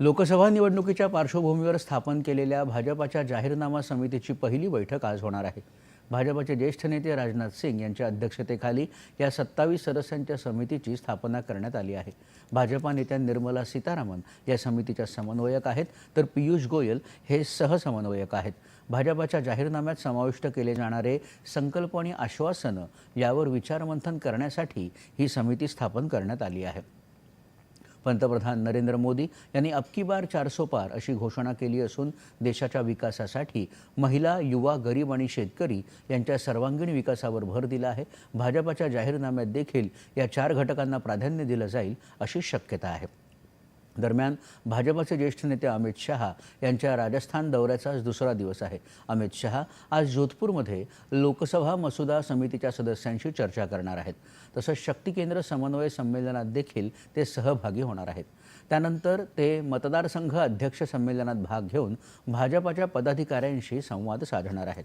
लोकसभा निवडणुकीच्या पार्श्वभूमीवर स्थापन केलेल्या भाजपाच्या जाहीरनामा समितीची पहिली बैठक आज होणार आहे. भाजपाचे ज्येष्ठ नेते राजनाथ सिंग यांच्या अध्यक्षतेखाली या सत्तावीस सदस्यांच्या समितीची स्थापना करण्यात आली आहे. भाजपा नेत्या निर्मला सीतारामन या समितीच्या समन्वयक आहेत तर पियुष गोयल हे सहसमन्वयक आहेत. भाजपाच्या जाहीरनाम्यात समाविष्ट केले जाणारे संकल्प आणि आश्वासनं यावर विचारमंथन करण्यासाठी ही समिती स्थापन करण्यात आली आहे. पंतप्रधान नरेंद्र मोदी यांनी अबकी बार चारसो पार अशी घोषणा केली असून देशाच्या विकासासाठी महिला युवा गरीब आणि शेतकरी यांच्या सर्वांगीण विकासावर भर दिला आहे. भाजपाच्या जाहीरनाम्यात देखील या चार घटकांना प्राधान्य दिलं जाईल अशी शक्यता आहे. दरम्यान भाजपाचे ज्येष्ठ नेते अमित शहा यांच्या राजस्थान दौऱ्याचा आज दुसरा दिवस आहे. अमित शहा आज जोधपूरमध्ये लोकसभा मसुदा समितीच्या सदस्यांशी चर्चा करणार आहेत. तसंच शक्ती केंद्र समन्वय संमेलनात देखील ते सहभागी होणार आहेत. त्यानंतर ते मतदारसंघ अध्यक्ष संमेलनात भाग घेऊन भाजपाच्या पदाधिकाऱ्यांशी संवाद साधणार आहेत.